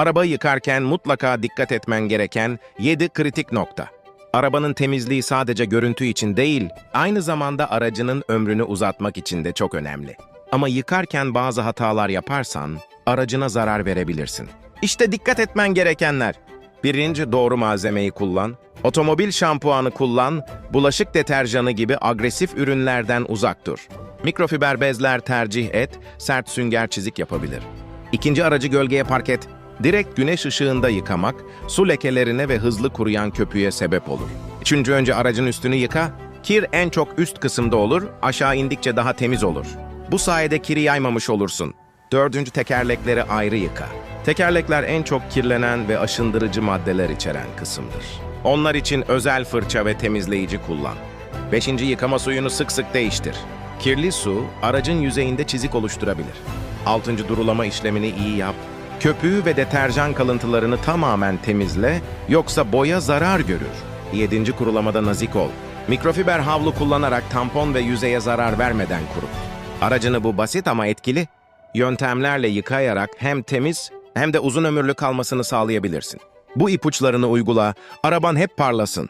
Arabayı yıkarken mutlaka dikkat etmen gereken 7 kritik nokta. Arabanın temizliği sadece görüntü için değil, aynı zamanda aracının ömrünü uzatmak için de çok önemli. Ama yıkarken bazı hatalar yaparsan aracına zarar verebilirsin. İşte dikkat etmen gerekenler. Birinci doğru malzemeyi kullan. Otomobil şampuanı kullan. Bulaşık deterjanı gibi agresif ürünlerden uzak dur. Mikrofiber bezler tercih et. Sert sünger çizik yapabilir. İkinci aracı gölgeye park et. Direkt güneş ışığında yıkamak, su lekelerine ve hızlı kuruyan köpüğe sebep olur. Üçüncü önce aracın üstünü yıka. Kir en çok üst kısımda olur, aşağı indikçe daha temiz olur. Bu sayede kiri yaymamış olursun. Dördüncü tekerlekleri ayrı yıka. Tekerlekler en çok kirlenen ve aşındırıcı maddeler içeren kısımdır. Onlar için özel fırça ve temizleyici kullan. Beşinci yıkama suyunu sık sık değiştir. Kirli su aracın yüzeyinde çizik oluşturabilir. Altıncı durulama işlemini iyi yap. Köpüğü ve deterjan kalıntılarını tamamen temizle, yoksa boya zarar görür. Yedinci kurulamada nazik ol. Mikrofiber havlu kullanarak tampon ve yüzeye zarar vermeden kurut. Aracını bu basit ama etkili yöntemlerle yıkayarak hem temiz hem de uzun ömürlü kalmasını sağlayabilirsin. Bu ipuçlarını uygula, araban hep parlasın.